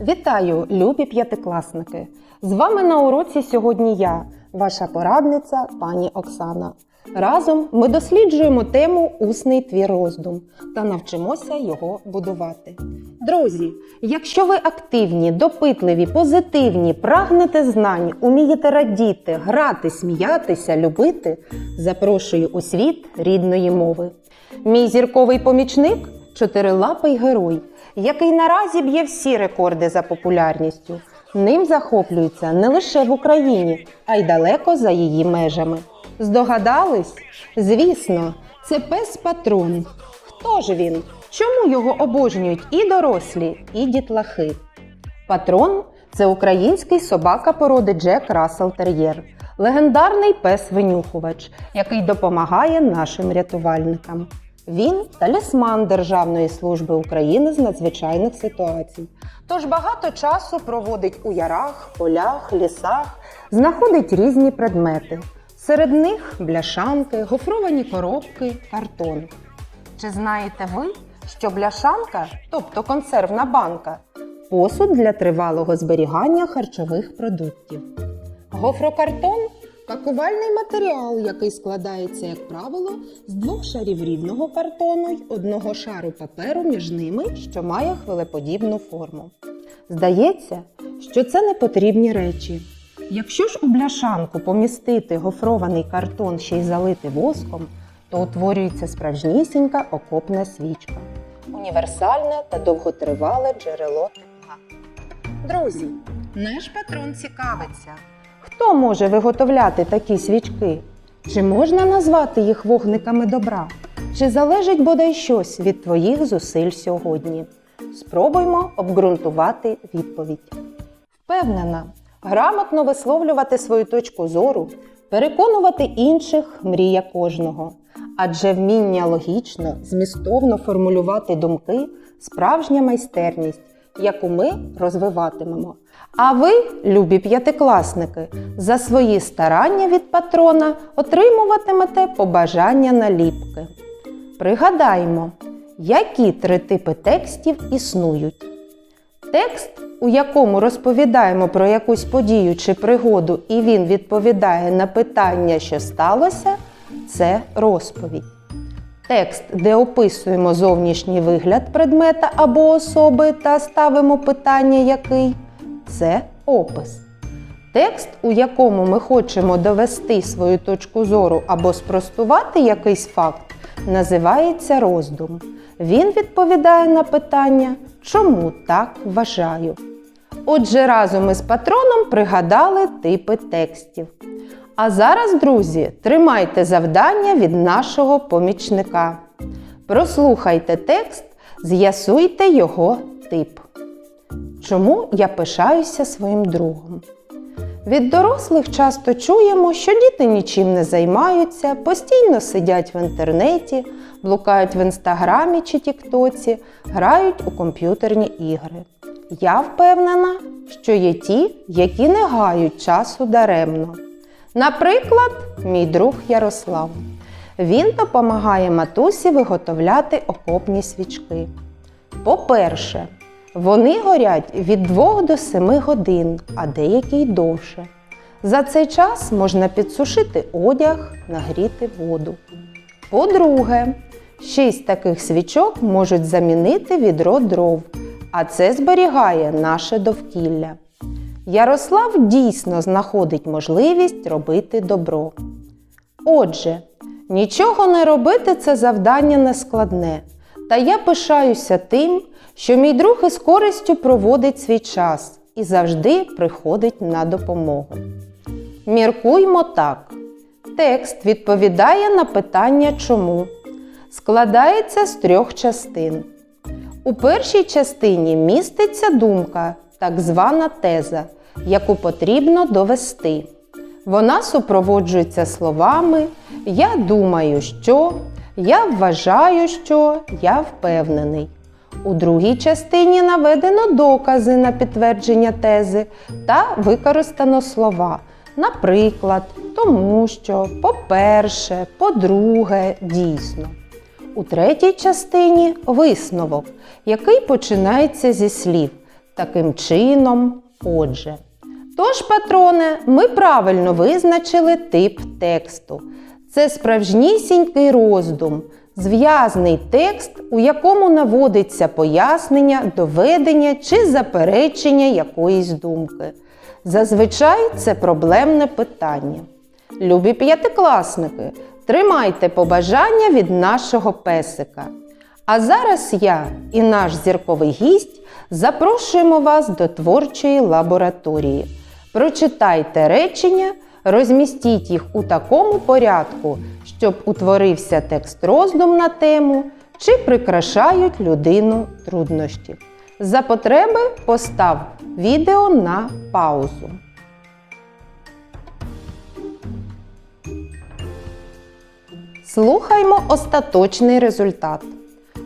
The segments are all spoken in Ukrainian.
Вітаю, любі п'ятикласники! З вами на уроці сьогодні я, ваша порадниця пані Оксана. Разом ми досліджуємо тему усний твір роздум та навчимося його будувати. Друзі, якщо ви активні, допитливі, позитивні, прагнете знань, умієте радіти, грати, сміятися, любити, запрошую у світ рідної мови. Мій зірковий помічник чотирилапий герой, який наразі б'є всі рекорди за популярністю. Ним захоплюються не лише в Україні, а й далеко за її межами. Здогадались? Звісно, це пес патрон. Хто ж він? Чому його обожнюють і дорослі, і дітлахи? Патрон це український собака породи Джек Рассел Тер'єр, легендарний пес-винюхувач, який допомагає нашим рятувальникам. Він талісман Державної служби України з надзвичайних ситуацій. Тож багато часу проводить у ярах, полях, лісах, знаходить різні предмети. Серед них бляшанки, гофровані коробки, картон. Чи знаєте ви, що бляшанка, тобто консервна банка, посуд для тривалого зберігання харчових продуктів? Гофрокартон пакувальний матеріал, який складається, як правило, з двох шарів рівного картону й одного шару паперу між ними, що має хвилеподібну форму. Здається, що це не потрібні речі. Якщо ж у бляшанку помістити гофрований картон ще й залити воском, то утворюється справжнісінька окопна свічка. Універсальне та довготривале джерело тепла. Друзі, наш патрон цікавиться. Хто може виготовляти такі свічки? Чи можна назвати їх вогниками добра? Чи залежить бодай щось від твоїх зусиль сьогодні? Спробуймо обґрунтувати відповідь. Впевнена, грамотно висловлювати свою точку зору, переконувати інших мрія кожного. Адже вміння логічно, змістовно формулювати думки справжня майстерність, яку ми розвиватимемо. А ви, любі п'ятикласники, за свої старання від патрона отримуватимете побажання наліпки. Пригадаймо, які три типи текстів існують. Текст, у якому розповідаємо про якусь подію чи пригоду, і він відповідає на питання, що сталося, це розповідь. Текст, де описуємо зовнішній вигляд предмета або особи та ставимо питання який це опис. Текст, у якому ми хочемо довести свою точку зору або спростувати якийсь факт, називається роздум. Він відповідає на питання, чому так вважаю. Отже, разом із патроном пригадали типи текстів. А зараз, друзі, тримайте завдання від нашого помічника. Прослухайте текст, з'ясуйте його тип. Чому я пишаюся своїм другом? Від дорослих часто чуємо, що діти нічим не займаються, постійно сидять в інтернеті, блукають в інстаграмі чи тіктоці, грають у комп'ютерні ігри. Я впевнена, що є ті, які не гають часу даремно. Наприклад, мій друг Ярослав. Він допомагає матусі виготовляти окопні свічки. По-перше, вони горять від 2 до 7 годин, а деякі й довше. За цей час можна підсушити одяг, нагріти воду. По-друге, 6 таких свічок можуть замінити відро дров, а це зберігає наше довкілля. Ярослав дійсно знаходить можливість робити добро. Отже, нічого не робити це завдання не складне, та я пишаюся тим, що мій друг із користю проводить свій час і завжди приходить на допомогу. Міркуймо так. Текст відповідає на питання чому. Складається з трьох частин. У першій частині міститься думка, так звана теза, яку потрібно довести. Вона супроводжується словами Я думаю, що, я вважаю, що, я впевнений. У другій частині наведено докази на підтвердження тези та використано слова. Наприклад, тому що, по-перше, по-друге, дійсно. У третій частині висновок, який починається зі слів Таким чином, отже. Тож, патроне, ми правильно визначили тип тексту. Це справжнісінький роздум, зв'язний текст, у якому наводиться пояснення, доведення чи заперечення якоїсь думки. Зазвичай це проблемне питання. Любі п'ятикласники, тримайте побажання від нашого песика. А зараз я і наш зірковий гість запрошуємо вас до творчої лабораторії. Прочитайте речення, розмістіть їх у такому порядку, щоб утворився текст роздум на тему чи прикрашають людину труднощі. За потреби постав відео на паузу. Слухаймо остаточний результат.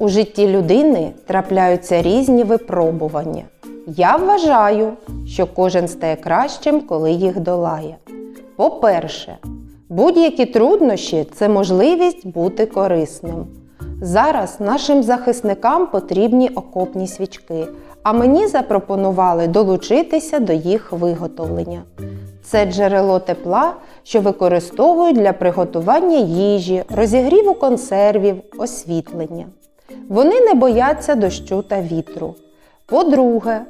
У житті людини трапляються різні випробування. Я вважаю, що кожен стає кращим, коли їх долає. По-перше, будь-які труднощі це можливість бути корисним. Зараз нашим захисникам потрібні окопні свічки, а мені запропонували долучитися до їх виготовлення. Це джерело тепла, що використовують для приготування їжі, розігріву консервів, освітлення. Вони не бояться дощу та вітру. По-друге,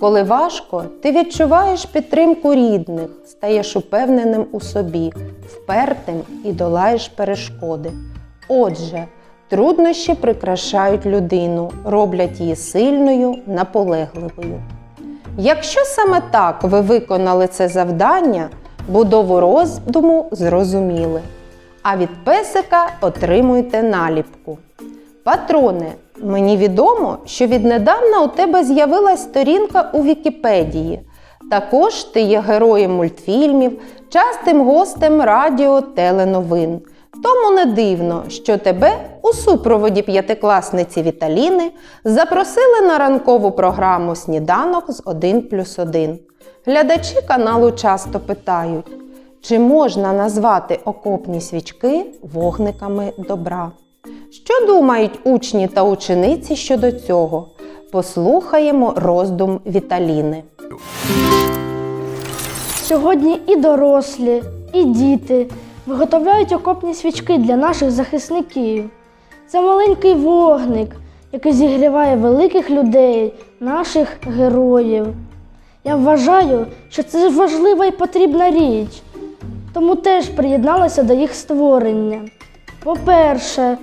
коли важко, ти відчуваєш підтримку рідних, стаєш упевненим у собі, впертим і долаєш перешкоди. Отже, труднощі прикрашають людину, роблять її сильною, наполегливою. Якщо саме так ви виконали це завдання, будову роздуму зрозуміли, а від песика отримуєте наліпку. Патроне, мені відомо, що віднедавна у тебе з'явилась сторінка у Вікіпедії. Також ти є героєм мультфільмів, частим гостем радіо теленовин. Тому не дивно, що тебе у супроводі п'ятикласниці Віталіни запросили на ранкову програму Сніданок з 1 плюс 1. Глядачі каналу часто питають, чи можна назвати окопні свічки вогниками добра. Що думають учні та учениці щодо цього? Послухаємо роздум Віталіни. Сьогодні і дорослі, і діти виготовляють окопні свічки для наших захисників. Це маленький вогник, який зігріває великих людей, наших героїв. Я вважаю, що це важлива і потрібна річ, тому теж приєдналася до їх створення. По-перше,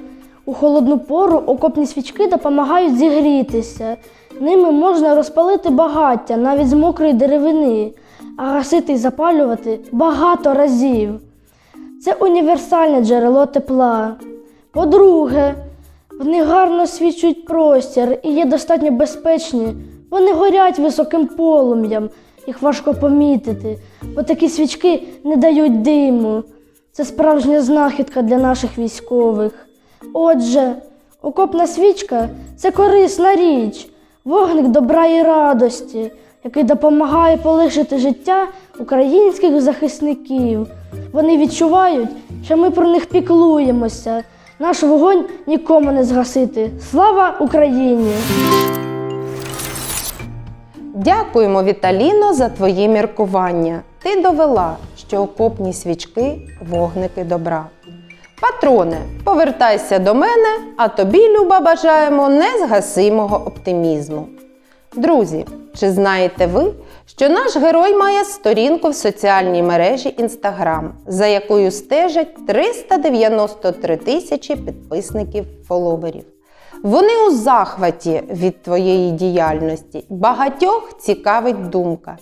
у холодну пору окопні свічки допомагають зігрітися. Ними можна розпалити багаття навіть з мокрої деревини, а гасити і запалювати багато разів. Це універсальне джерело тепла. По-друге, вони гарно свічують простір і є достатньо безпечні. Вони горять високим полум'ям, їх важко помітити, бо такі свічки не дають диму. Це справжня знахідка для наших військових. Отже, окопна свічка це корисна річ, вогник добра і радості, який допомагає полишити життя українських захисників. Вони відчувають, що ми про них піклуємося. Наш вогонь нікому не згасити. Слава Україні! Дякуємо, Віталіно, за твої міркування. Ти довела, що окопні свічки вогники добра. Патроне, повертайся до мене, а тобі, Люба, бажаємо незгасимого оптимізму. Друзі, чи знаєте ви, що наш герой має сторінку в соціальній мережі Instagram, за якою стежать 393 тисячі підписників фоловерів? Вони у захваті від твоєї діяльності. Багатьох цікавить думка.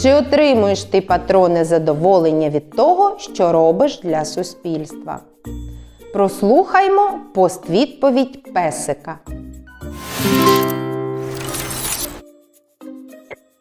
Чи отримуєш ти патрони задоволення від того, що робиш для суспільства? Прослухаймо пост-відповідь песика.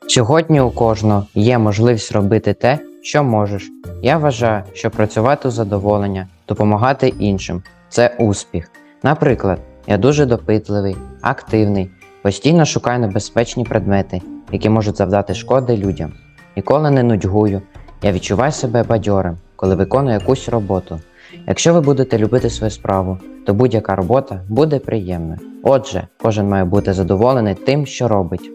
Сьогодні у кожного є можливість робити те, що можеш. Я вважаю, що працювати у задоволення, допомагати іншим це успіх. Наприклад, я дуже допитливий, активний, постійно шукаю небезпечні предмети, які можуть завдати шкоди людям. Ніколи не нудьгую. Я відчуваю себе бадьорим, коли виконую якусь роботу. Якщо ви будете любити свою справу, то будь-яка робота буде приємна. Отже, кожен має бути задоволений тим, що робить.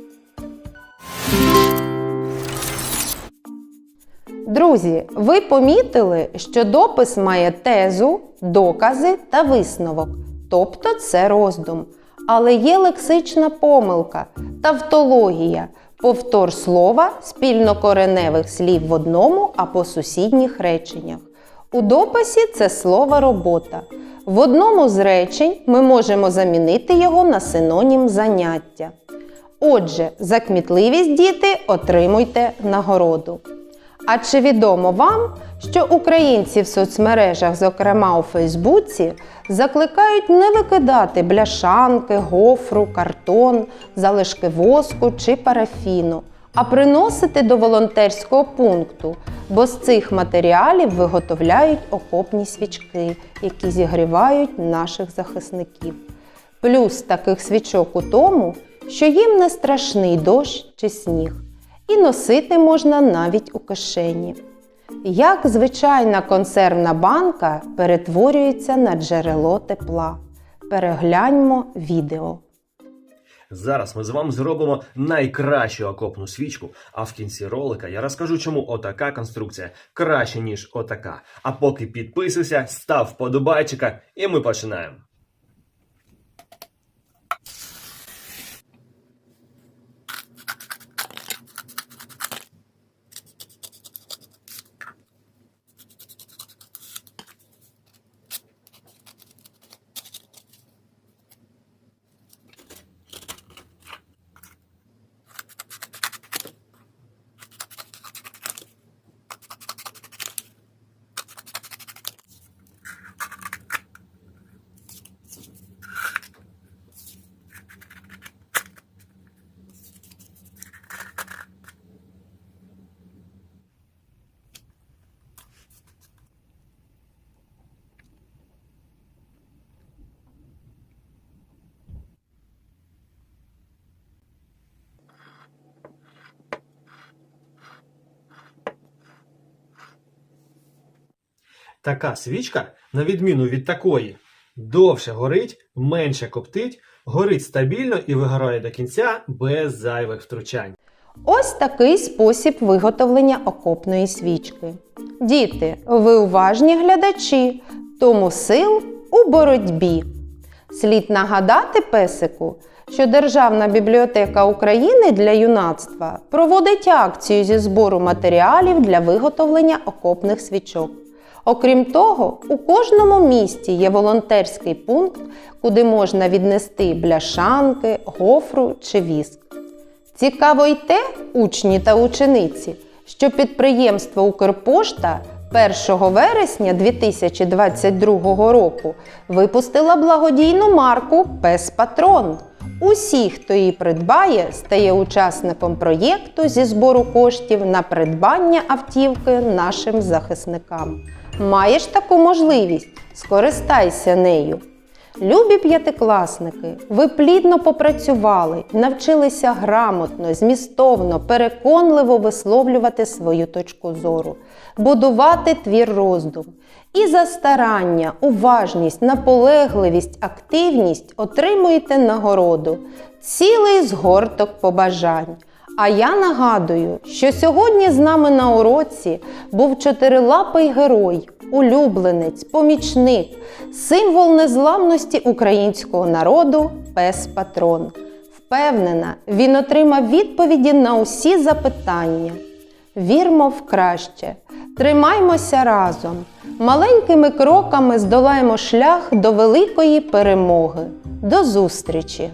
Друзі, ви помітили, що допис має тезу, докази та висновок тобто це роздум. Але є лексична помилка, тавтологія, повтор слова спільнокореневих слів в одному або сусідніх реченнях. У дописі це слово робота. В одному з речень ми можемо замінити його на синонім заняття. Отже, за кмітливість діти отримуйте нагороду. А чи відомо вам, що українці в соцмережах, зокрема у Фейсбуці, закликають не викидати бляшанки, гофру, картон, залишки воску чи парафіну, а приносити до волонтерського пункту, бо з цих матеріалів виготовляють окопні свічки, які зігрівають наших захисників. Плюс таких свічок у тому, що їм не страшний дощ чи сніг, і носити можна навіть у кишені. Як звичайна консервна банка перетворюється на джерело тепла. Перегляньмо відео. Зараз ми з вами зробимо найкращу окопну свічку, а в кінці ролика я розкажу, чому отака конструкція краще, ніж отака. А поки підписуйся, став вподобайчика, і ми починаємо. Така свічка, на відміну від такої, довше горить, менше коптить, горить стабільно і вигорає до кінця без зайвих втручань. Ось такий спосіб виготовлення окопної свічки. Діти, ви уважні глядачі, тому сил у боротьбі. Слід нагадати песику, що Державна бібліотека України для юнацтва проводить акцію зі збору матеріалів для виготовлення окопних свічок. Окрім того, у кожному місті є волонтерський пункт, куди можна віднести бляшанки, гофру чи віск. Цікаво й те, учні та учениці, що підприємство Укрпошта 1 вересня 2022 року випустила благодійну марку Пес Патрон. Усі, хто її придбає, стає учасником проєкту зі збору коштів на придбання автівки нашим захисникам. Маєш таку можливість? Скористайся нею. Любі п'ятикласники, ви плідно попрацювали, навчилися грамотно, змістовно, переконливо висловлювати свою точку зору, будувати твір роздум. І за старання, уважність, наполегливість, активність отримуєте нагороду, цілий згорток побажань. А я нагадую, що сьогодні з нами на уроці був чотирилапий герой, улюбленець, помічник, символ незламності українського народу пес Патрон. Впевнена, він отримав відповіді на усі запитання. Вірмо в краще, тримаймося разом, маленькими кроками здолаємо шлях до великої перемоги. До зустрічі!